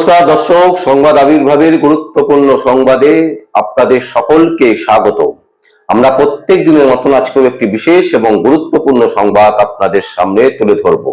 নমস্কার দর্শক, সংবাদ আবির্ভাবের গুরুত্বপূর্ণ সংবাদে আপনাদের সকলকে স্বাগত আমরা প্রত্যেক দিনের মতন আজকেও একটি বিশেষ এবং গুরুত্বপূর্ণ সংবাদ আপনাদের সামনে তুলে ধরব।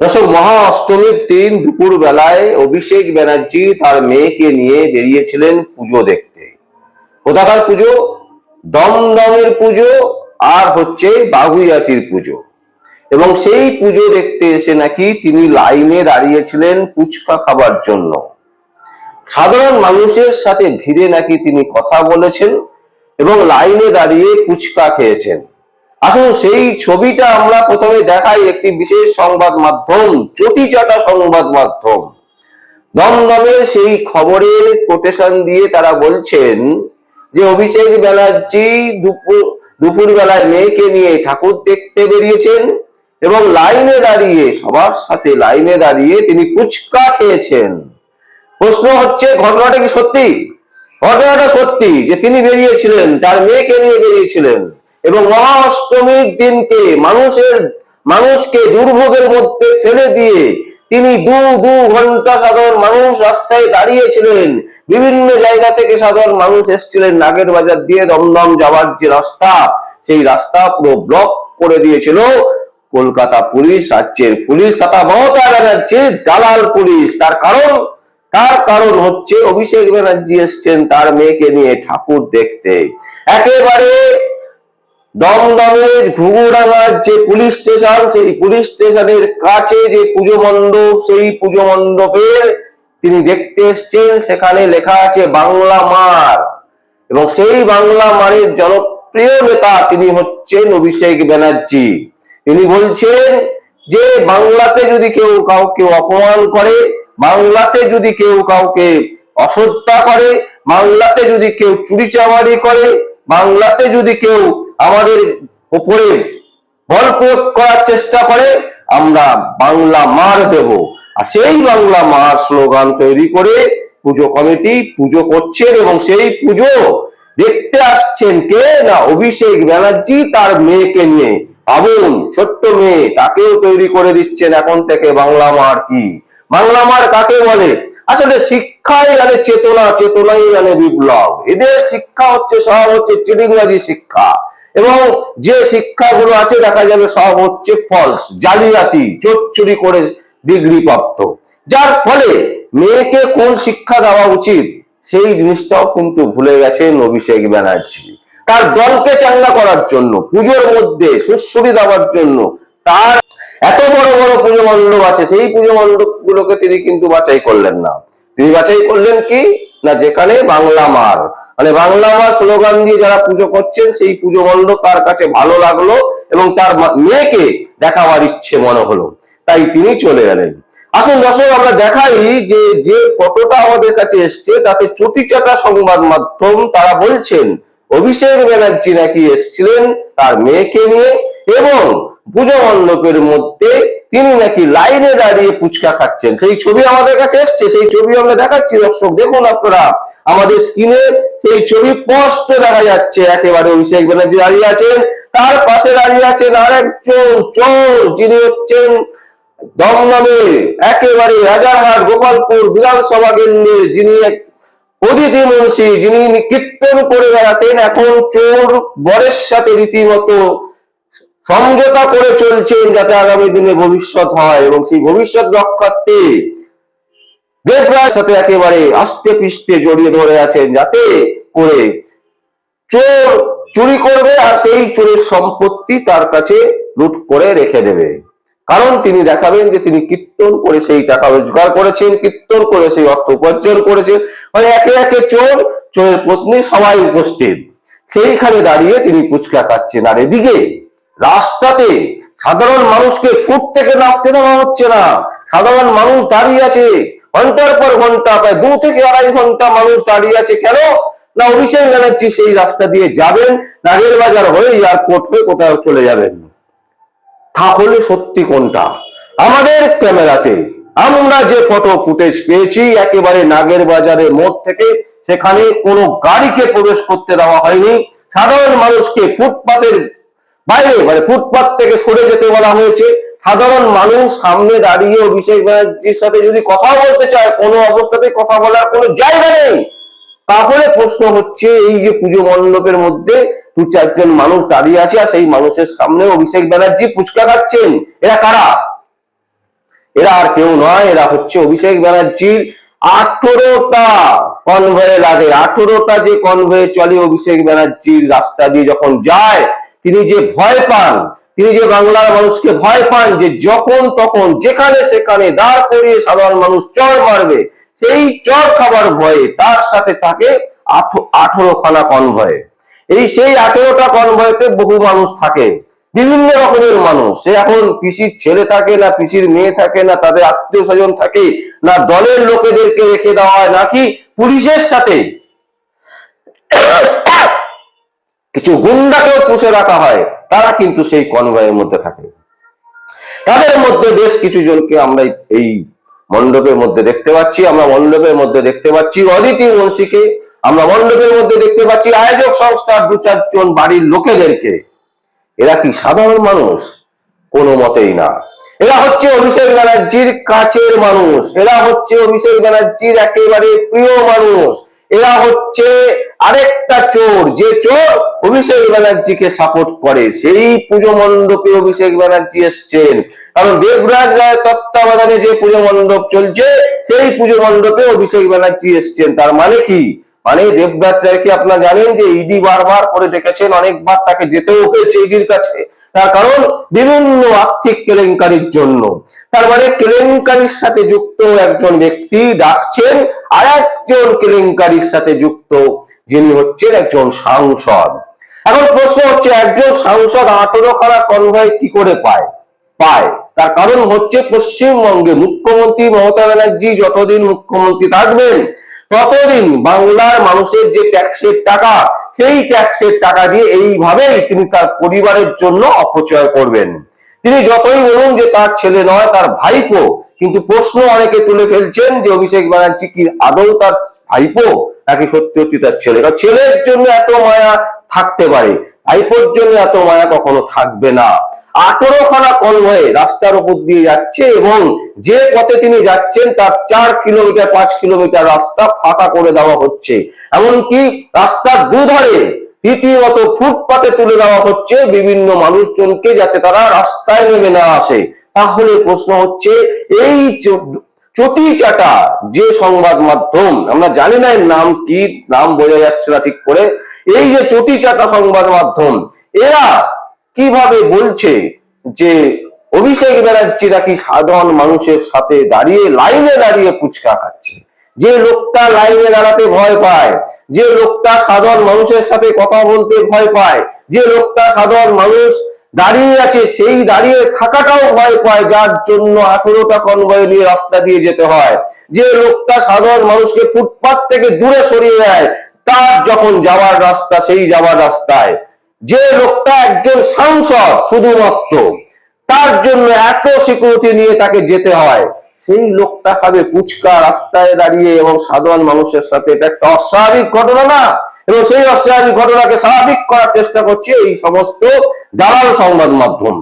দর্শক মহা অষ্টমীর দিন দুপুর বেলায় অভিষেক ব্যানার্জি তার মেয়েকে নিয়ে বেরিয়েছিলেন পুজো দেখতে। কোথাকার পুজো? দমদমের পুজো আর হচ্ছে বাগুইয়াটির পুজো। এবং সেই পুজো দেখতে এসে নাকি তিনি লাইনে দাঁড়িয়েছিলেন ফুচকা খাবার জন্য। সাধারণ মানুষের সাথে ধীরে নাকি তিনি কথা বলেছেন এবং লাইনে দাঁড়িয়ে ফুচকা খেয়েছেন। আসুন সেই ছবিটা আমরা প্রথমে দেখাই একটি বিশেষ সংবাদ মাধ্যম চটিচাটা সংবাদ মাধ্যম। দমদমের সেই খবরের কোটেশন দিয়ে তারা বলছেন যে অভিষেক ব্যানার্জি দুপুর দুপুর বেলায় মেয়েকে নিয়ে ঠাকুর দেখতে বেরিয়েছেন। এবং লাইনে দাঁড়িয়ে, সবার সাথে লাইনে দাঁড়িয়ে তিনি ফুচকা খেয়েছেন। প্রশ্ন হচ্ছে, ঘটনাটা কি সত্যি? ঘটনাটা সত্যি যে তিনি বেরিয়েছিলেন, তার মেয়েকে নিয়ে বেরিয়েছিলেন এবং মহা অষ্টমীর দিনকে মানুষের, মানুষকে দুর্ভোগের মধ্যে ফেলে দিয়ে তিনি দু দু ঘণ্টা সাধারণ মানুষ রাস্তায় দাঁড়িয়েছিলেন। বিভিন্ন জায়গা থেকে সাধারণ মানুষ এসেছিলেন। নাগের বাজার দিয়ে দমদম যাওয়ার যে রাস্তা, সেই রাস্তা পুরো ব্লক করে দিয়েছিল। কলকাতা পুলিশ, রাজ্যের পুলিশ তথা মমতা ব্যানার্জির দালাল পুলিশ। তার কারণ তার কারণ হচ্ছে অভিষেক ব্যানার্জি এসছেন তার মেয়েকে নিয়ে ঠাকুর দেখতে। একেবারে দমদমের ঘুঘুডাঙ্গার যে পুলিশ স্টেশন, সেই পুলিশ স্টেশনের কাছে যে পুজো মণ্ডপ, সেই পুজো মণ্ডপের তিনি দেখতে এসছেন। সেখানে লেখা আছে বাংলা মার। এবং সেই বাংলা মারের জনপ্রিয় নেতা তিনি হচ্ছেন অভিষেক ব্যানার্জি। তিনি বলছেন যে বাংলাতে যদি কেউ কাউকে অপমান করে, বাংলাতে যদি কেউ কাউকে অশ্রদ্ধা করে, বাংলাতে যদি কেউ চুরি চামারি করে, বাংলাতে যদি কেউ আমাদের উপরে বল প্রয়োগ করার চেষ্টা করে, আমরা বাংলা মার দেব। আর সেই বাংলা মার স্লোগান তৈরি করে পুজো কমিটি পুজো করছেন এবং সেই পুজো দেখতে আসছেন কে না অভিষেক ব্যানার্জি তার মেয়েকে নিয়ে। ভাবুন ছোট্ট মেয়ে, তাকেও তৈরি করে দিচ্ছেন এখন থেকে বাংলা মার কি? বাংলা মার কাকে বলে? আসলে শিক্ষাই মানে চেতনা, চেতনাই মানে বিপ্লব। এদের শিক্ষা হচ্ছে, সব হচ্ছে চিটিংবাজি শিক্ষা। এবং যে শিক্ষাগুলো আছে, দেখা যাবে সব হচ্ছে ফলস জালিয়াতি, চোর চুরি করে ডিগ্রি প্রাপ্ত। যার ফলে মেয়েকে কোন শিক্ষা দেওয়া উচিত? সেই জিনিসটাও কিন্তু ভুলে গেছেন অভিষেক ব্যানার্জি। তার দলকে চাঙ্গা করার জন্য, পুজোর মধ্যে সুশ্রুতি দেওয়ার জন্য, তার এত বড় বড় পুজো মণ্ডপ আছে, সেই পুজো মণ্ডপ গুলোকে তিনি কিন্তু বাছাই করলেন না। তিনি বাছাই করলেন কি? না, যেখানে বাংলা মার। মানে বাংলা মার স্লোগান দিয়ে যারা পুজো করছেন, সেই পুজো মণ্ডপ তার কাছে ভালো লাগল এবং তার মেয়েকে দেখাবার ইচ্ছে মনে হলো। তাই তিনি চলে গেলেন। আসুন দর্শক, আমরা দেখাই যে যে ফটোটা আমাদের কাছে এসছে, তাতে চটিচাটা সংবাদ মাধ্যম তারা বলছেন অভিষেক ব্যানার্জি নাকি এসেছিলেন তার মেয়েকে নিয়ে এবং পুজো মণ্ডপের মধ্যে তিনি নাকি লাইনে দাঁড়িয়ে ফুচকা খাচ্ছেন। সেই ছবি আমাদের কাছে এসছে, সেই ছবি আমরা দেখাচ্ছি। দর্শক, দেখুন আপনারা, আমাদের স্ক্রিনে সেই ছবি স্পষ্ট দেখা যাচ্ছে। একেবারে অভিষেক ব্যানার্জি দাঁড়িয়ে আছেন, তার পাশে দাঁড়িয়ে আছেন আরেকজন চোর, যিনি হচ্ছেন দমদমে একেবারে রাজারহাট, গোপালপুর বিধানসভা কেন্দ্রে যিনি অদিতি মুন্সি যিনি কীর্তন করে বেড়াতেন, এখন চোর বরের সাথে রীতিমতো সমঝোতা করে চলছেন যাতে আগামী দিনে ভবিষ্যৎ হয় এবং সেই ভবিষ্যৎ রক্ষার্থে দেবরাজ সাথে একেবারে আষ্টে পৃষ্ঠে জড়িয়ে ধরে আছেন যাতে করে চোর চুরি করবে আর সেই চোরের সম্পত্তি তার কাছে লুট করে রেখে দেবে। কারণ তিনি দেখাবেন যে তিনি কীর্তন করে সেই টাকা রোজগার করেছেন, কীর্তন করে সেই অর্থ উপার্জন করেছেন। মানে একে একে চোর, চোরের পত্নী সবাই উপস্থিত। সেইখানে দাঁড়িয়ে তিনি ফুচকা খাচ্ছেন। আর এদিকে রাস্তাতে সাধারণ মানুষকে ফুট থেকে নামতে দেওয়া হচ্ছে না। সাধারণ মানুষ দাঁড়িয়ে আছে। ঘণ্টার পর ঘণ্টা, প্রায় দু থেকে আড়াই ঘণ্টা মানুষ দাঁড়িয়ে আছে। কেন? না, অভিষেক ব্যানার্জি সেই রাস্তা দিয়ে যাবেন, নাগের বাজার হয়ে এয়ারপোর্ট হয়ে কোথাও চলে যাবেন। তাহলে সত্যি কোনটা? আমাদের ক্যামেরাতে আমরা যে ফটো ফুটেজ পেয়েছি, একেবারে নাগের বাজারের মোড় থেকে, সেখানে কোনো গাড়িকে প্রবেশ করতে দেওয়া হয়নি। সাধারণ মানুষকে ফুটপাতের বাইরে মানে ফুটপাত থেকে সরে যেতে বলা হয়েছে। সাধারণ মানুষ সামনে দাঁড়িয়ে অভিষেক ব্যানার্জির সাথে যদি কথা বলতে চায়, কোনো অবস্থাতে কথা বলার কোনো জায়গা নেই। তাহলে প্রশ্ন হচ্ছে, এই যে পুজো মণ্ডপের মধ্যে দু চারজন মানুষ দাঁড়িয়ে আছে আর সেই মানুষের সামনে অভিষেক ব্যানার্জি পুচকা খাচ্ছেন, এরা কারা? এরা আর কেউ নয়, এরা হচ্ছে অভিষেক ব্যানার্জির আঠেরোটা কনভয়ে লাগে আঠেরোটা যে কনভয়ে চলে অভিষেক ব্যানার্জির রাস্তা দিয়ে যখন যায়, তিনি যে ভয় পান, তিনি যে বাংলার মানুষকে ভয় পান যে যখন তখন, যেখানে সেখানে দাঁড় করিয়ে সাধারণ মানুষ চর মারবে সেই চর খাবার ভয়ে তার সাথে থাকে আঠেরো খানা কনভয়ে। এই সেই আঠেরোটা কনভয়েতে বহু মানুষ থাকে, বিভিন্ন রকমের মানুষ। সে এখন পিসির ছেলে থাকে না, পিসির মেয়ে থাকে না, তাদের আত্মীয় স্বজন থাকে না, দলের লোকেদেরকে রেখে দেওয়া হয়, নাকি পুলিশের সাথে। কিছু গুন্ডাকেও পুষে রাখা হয়, তারা কিন্তু সেই কনভয়ের মধ্যে থাকে। তাদের মধ্যে বেশ কিছু জনকে আমরা এই মণ্ডপের মধ্যে দেখতে পাচ্ছি, আমরা মণ্ডপের মধ্যে দেখতে পাচ্ছি অদিতি মুন্সিকে, আমরা মণ্ডপের মধ্যে দেখতে পাচ্ছি আয়োজক সংস্থার দু চারজন বাড়ির লোকেদেরকে। এরা কি সাধারণ মানুষ? কোনো মতেই না। এরা হচ্ছে অভিষেক ব্যানার্জির কাছের মানুষ। এরা হচ্ছে অভিষেক ব্যানার্জির একেবারে প্রিয় মানুষ। এরা হচ্ছে আরেকটা চোর। যে চোর অভিষেক ব্যানার্জিকে সাপোর্ট করে, সেই পুজো মণ্ডপে অভিষেক ব্যানার্জি এসছেন। কারণ দেবরাজ রায়ের তত্ত্বাবধানে যে পুজো মণ্ডপ চলছে, সেই পুজো মণ্ডপে অভিষেক ব্যানার্জি এসছেন। তার মানে কি? মানে দেবদাস রায়কে আপনারা জানেন যে ইডি বারবার করে ডেকেছেন, অনেকবার তাকে যেতেও হয়েছে ইডির কাছে। তার কারণ বিভিন্ন আর্থিক কেলেঙ্কারির জন্য। তার মানে কেলেঙ্কারির সাথে যুক্ত একজন ব্যক্তি ডাকছেন আর একজন কেলেঙ্কারির সাথে যুক্ত, যিনি হচ্ছেন একজন সাংসদ। এখন প্রশ্ন হচ্ছে, একজন সাংসদ আঠেরো খানা কনভয় কি করে পায়? পায়। তার কারণ হচ্ছে পশ্চিমবঙ্গে মুখ্যমন্ত্রী মমতা ব্যানার্জি যতদিন মুখ্যমন্ত্রী থাকবেন ততদিন বাংলার মানুষের যে ট্যাক্সের টাকা, সেই ট্যাক্সের টাকা দিয়ে এইভাবেই তিনি তার পরিবারের জন্য অপচয় করবেন। তিনি যতই বলুন যে তার ছেলে নয়, তার ভাইপো, কিন্তু প্রশ্ন অনেকে তুলে ফেলছেন যে অভিষেক ব্যানার্জি কি আদৌ তার ভাইপো নাকি সত্যি সত্যি তার ছেলে? ছেলের জন্য এত মায়া থাকতে পারে, ভাইপোর জন্য এত মায়া কখনো থাকবে না। আঠেরো খানা কনভয়ে রাস্তার উপর দিয়ে যাচ্ছে এবং যে পথে তিনি যাচ্ছেন তার চার কিলোমিটার, পাঁচ কিলোমিটার রাস্তা ফাঁকা করে দেওয়া হচ্ছে। এমনকি রাস্তার দুধারে রীতিমতো ফুটপাতে তুলে দেওয়া হচ্ছে বিভিন্ন মানুষজনকে যাতে তারা রাস্তায় নেমে না আসে। তাহলে প্রশ্ন হচ্ছে, এই চটি চাটা যে সংবাদ মাধ্যম, আমরা জানি না নাম কি, নাম বোঝা যাচ্ছে না ঠিক করে, এই যে চটি চাটা সংবাদ মাধ্যম, এরা কীভাবে বলছে যে অভিষেক ব্যানার্জি নাকি সাধারণ মানুষের সাথে দাঁড়িয়ে লাইনে দাঁড়িয়ে ফুচকা খাচ্ছে? যে লোকটা লাইনে দাঁড়াতে ভয় পায়, যে লোকটা সাধারণ মানুষের সাথে কথা বলতে ভয় পায়, যে লোকটা সাধারণ মানুষ দাঁড়িয়ে আছে, সেই দাঁড়িয়ে থাকাটাও ভয় পায়, যার জন্য আঠেরোটা কনভয় নিয়ে রাস্তা দিয়ে যেতে হয়। যে লোকটা সাধারণ মানুষকে ফুটপাত থেকে দূরে সরিয়ে দেয় তার যখন যাওয়ার রাস্তা, সেই যাওয়ার রাস্তায় যে লোকটা একজন সাংসদ শুধুমাত্র, তার জন্য এত সিকিউরিটি নিয়ে তাকে যেতে হয়, সেই লোকটা খাবে পুচকা রাস্তায় দাঁড়িয়ে এবং সাধারণ মানুষের সাথে। এটা একটা অস্বাভাবিক ঘটনা না। এবং সেই অস্বাভাবিক ঘটনাকে স্বাভাবিক করার চেষ্টা করছে এই সমস্ত দালাল সংবাদ মাধ্যম।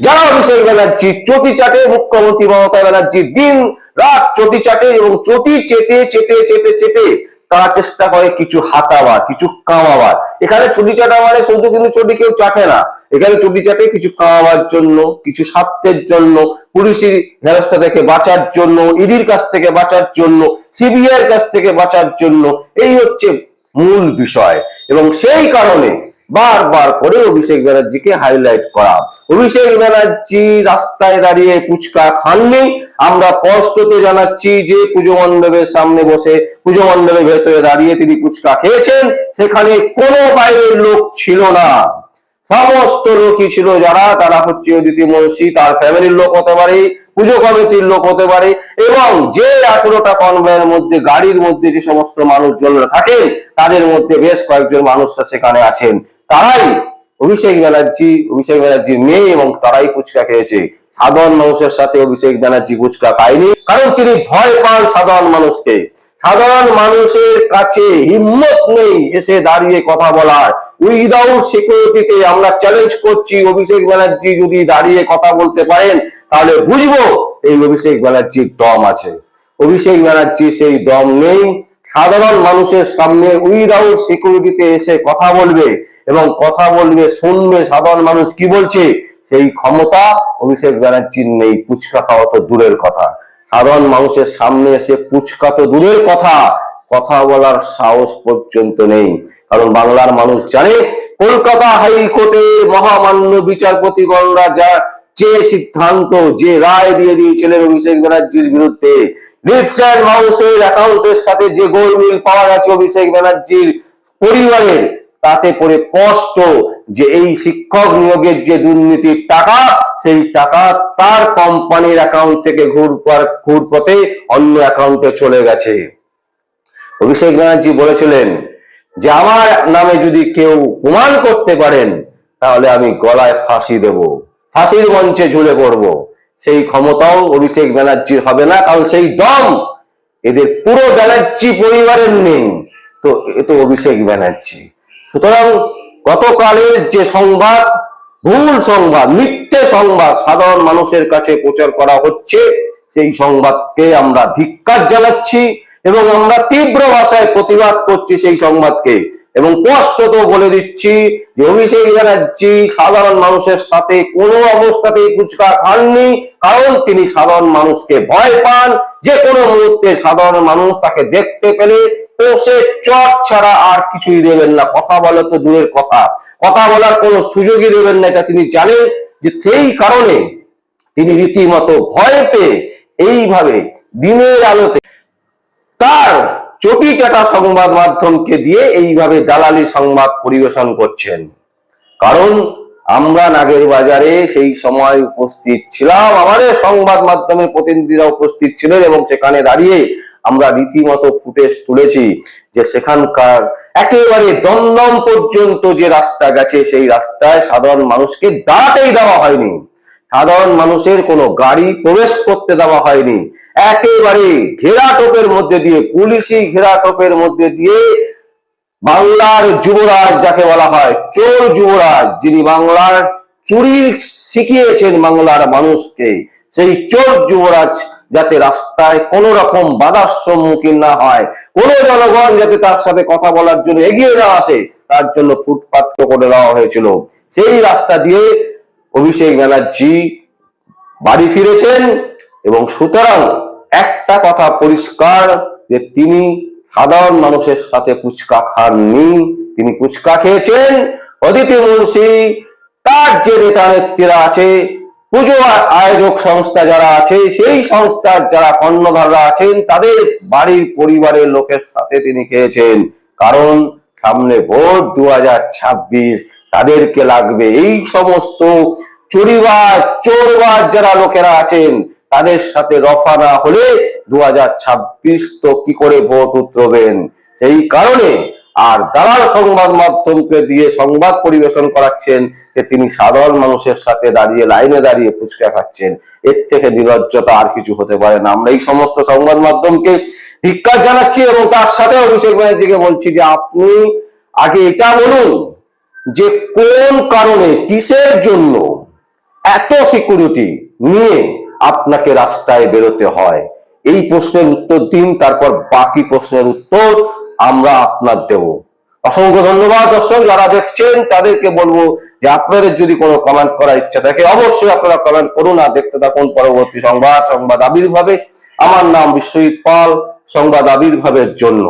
যারা অভিষেক ব্যানার্জি, চটি চাটে মুখ্যমন্ত্রী মমতা ব্যানার্জি দিন রাত চটি চাটে এবং চটি চেটে চেটে চেটে চেটে তারা চেষ্টা করে কিছু হাতাবার, কিছু কামাবার। এখানে চটি চাটা মানে শুধু কিন্তু চটি কেউ চাটে না। এখানে চটি চাটে কিছু কামাবার জন্য, কিছু স্বার্থের জন্য, পুলিশের হেরস্তা থেকে বাঁচার জন্য, ইডির কাছ থেকে বাঁচার জন্য সিবিআই কাছ থেকে বাঁচার জন্য। এই হচ্ছে মূল বিষয়। এবং সেই কারণে বারবার করে অভিষেক ব্যানার্জিকে হাইলাইট করা। অভিষেক ব্যানার্জি রাস্তায় দাঁড়িয়ে ফুচকা খাননি। আমরা স্পষ্টতে জানাচ্ছি যে পুজো মণ্ডপের সামনে বসে পুজো মণ্ডপের ভেতরে দাঁড়িয়ে তিনি ফুচকা খেয়েছেন, সেখানে কোনো বাইরের লোক ছিল না। সমস্ত লোকই ছিল যারা, তারা হচ্ছে অদিতি মুন্সি, তার ফ্যামিলির লোক হতে পারে, পুজো কমিটির লোক হতে পারে, এবং যে আঠেরোটা কনভয়ের মধ্যে, গাড়ির মধ্যে যে সমস্ত মানুষজনরা থাকেন, তাদের মধ্যে বেশ কয়েকজন মানুষরা সেখানে আছেন। তারাই অভিষেক ব্যানার্জি, অভিষেক ব্যানার্জির মেয়ে এবং তারাই ফুচকা খেয়েছে। সাধারণ মানুষের সাথে অভিষেক ব্যানার্জি ফুচকা খায়নি, কারণ তিনি ভয় পান সাধারণ মানুষকে। সাধারণ মানুষের কাছে হিম্মত নেই এসে দাঁড়িয়ে কথা বলার। উইদাউট সিকিউরিটিতে আমরা চ্যালেঞ্জ করছি অভিষেক ব্যানার্জি যদি দাঁড়িয়ে কথা বলতে পারেন, তাহলে বুঝব এই অভিষেক ব্যানার্জির দম আছে। অভিষেক ব্যানার্জি সেই দম নেই। সাধারণ মানুষের সামনে উইদাউট সিকিউরিটিতে এসে কথা বলবে। এবং কথা বলবে, শুনবে সাধারণ মানুষ কি বলছে? সেই ক্ষমতা অভিষেক ব্যানার্জির নেই পুচকা খাওয়া তো দূরের কথা। সাধারণ মানুষের সামনে এসে পুচকা তো দূরের কথা কথা বলার সাহস পর্যন্ত নেই। কারণ বাংলার মানুষ জানে, কলকাতা হাইকোর্টের মহামান্য বিচারপতি বিচারপতিগণরা যা, যে সিদ্ধান্ত, যে রায় দিয়ে দিয়েছিলেন অভিষেক ব্যানার্জির বিরুদ্ধে। মাউসের অ্যাকাউন্টের সাথে যে গোলমিল পাওয়া গেছে অভিষেক ব্যানার্জির পরিবারের তাতে পড়ে স্পষ্ট যে এই শিক্ষক নিয়োগের যে দুর্নীতির টাকা, সেই টাকা তার কোম্পানির অ্যাকাউন্ট থেকে ঘুরপার ঘুরপথে অন্য অ্যাকাউন্টে চলে গেছে। অভিষেক ব্যানার্জি বলেছিলেন যে আমার নামে যদি কেউ প্রমাণ করতে পারেন, তাহলে আমি গলায় ফাঁসি দেব, ফাঁসির মঞ্চে ঝুলে পড়ব। সেই ক্ষমতাও অভিষেক ব্যানার্জির হবে না, কারণ সেই দম এদের পুরো ব্যানার্জি পরিবারের নেই। তো এ তো অভিষেক ব্যানার্জি। সুতরাং গতকালের যে সংবাদ, ভুল সংবাদ, মিথ্যে সংবাদ সাধারণ মানুষের কাছে প্রচার করা হচ্ছে, সেই সংবাদকে আমরা ধিক্কার জানাচ্ছি এবং আমরা তীব্র ভাষায় প্রতিবাদ করছি সেই সংবাদকে। এবং স্পষ্টত বলে দিচ্ছি যে অভিষেক ব্যানার্জি সাধারণ মানুষের সাথে কোনো অবস্থাতেই ফুচকা খাননি, কারণ তিনি সাধারণ মানুষকে ভয় পান। যে কোনো মুহূর্তে সাধারণ মানুষ তাকে দেখতে পেলে সে চট ছাড়া আর কিছুই দেবেন না। কথা বলা তো দূরের কথা। কথা বলার কোনো সুযোগই দেবেন না, এটা তিনি জানেন যে সেই কারণে তিনি রীতিমতো ভয় পেয়ে এইভাবে দিনের আলোতে তার চটি চাটা সংবাদ মাধ্যমকে দিয়ে এইভাবে দালালি সংবাদ পরিবেশন করছেন। কারণ আমরা নাগের বাজারে সেই সময় উপস্থিত ছিলাম। আমাদের সংবাদ মাধ্যমের প্রতিনিধিরা উপস্থিত ছিলেন এবং সেখানে দাঁড়িয়ে আমরা রীতিমতো ফুটেজ তুলেছি যে সেখানকার একেবারে দমদম পর্যন্ত যে রাস্তা গেছে, সেই রাস্তায় সাধারণ মানুষকে দাঁড়াতেই দেওয়া হয়নি। সাধারণ মানুষের কোনো গাড়ি প্রবেশ করতে দেওয়া হয়নি। একেবারে ঘেরাটোপের মধ্যে দিয়ে, পুলিশি ঘেরাটোপের মধ্যে দিয়ে বাংলার যুবরাজ যাকে বলা হয়, চোর যুবরাজ, যিনি বাংলার চুরি শিখিয়েছেন বাংলার মানুষকে, সেই চোর যুবরাজ যাতে রাস্তায় কোন রকম বাধার সম্মুখীন না হয়। কোন জনগণ যাতে তার সাথে কথা বলার জন্য এগিয়ে না আসে, তার জন্য ফুটপাথ করে দেওয়া হয়েছিল। সেই রাস্তা দিয়ে অভিষেক ব্যানার্জি বাড়ি ফিরেছেন এবং সুতরাং একটা কথা পরিষ্কার যে তিনি সাধারণ মানুষের সাথে ফুচকা খাননি, তিনি ফুচকা খেয়েছেন। অদিতি মুন্সি, তার যে নেতা নেত্রীরা আছে পুজো আয়োজক সংস্থা যারা আছে, সেই সংস্থার যারা কর্ণধাররা আছেন, তাদের বাড়ির পরিবারের লোকের সাথে তিনি খেয়েছেন। কারণ সামনে ভোট দুহাজার ছাব্বিশ, তাদেরকে লাগবে এই সমস্ত চুরিবাজ চোরবাজ যারা লোকেরা আছেন, তাদের সাথে রফা না হলে দু হাজার ছাব্বিশ তো কি করে ভোট উত্তরবেন সেই কারণে আর দালাল সংবাদ মাধ্যমকে দিয়ে সংবাদ পরিবেশন করাচ্ছেন যে তিনি সাধারণ মানুষের সাথে দাঁড়িয়ে, লাইনে দাঁড়িয়ে ফুচকা খাচ্ছেন, এর থেকে নিরজ্জতা আর কিছু হতে পারে না। আমরা এই সমস্ত সংবাদ মাধ্যমকে ধিক্কার জানাচ্ছি এবং তার সাথে অভিষেক ব্যানার্জিকে বলছি যে আপনি আগে এটা বলুন যে কোন কারণে, কিসের জন্য এত সিকিউরিটি নিয়ে আপনাকে রাস্তায় বেরোতে হয়? এই প্রশ্নের উত্তর দিন, তারপর বাকি প্রশ্নের উত্তর আমরা আপনার দেব। অসংখ্য ধন্যবাদ দর্শক, যারা দেখছেন তাদেরকে বলব যে আপনাদের যদি কোনো কমেন্ট করার ইচ্ছা থাকে, অবশ্যই আপনারা কমেন্ট করুন আর দেখতে থাকুন পরবর্তী সংবাদ সংবাদ আবির্ভাবে। আমার নাম বিশ্বজিৎ পাল, সংবাদ আবির্ভাবের জন্য।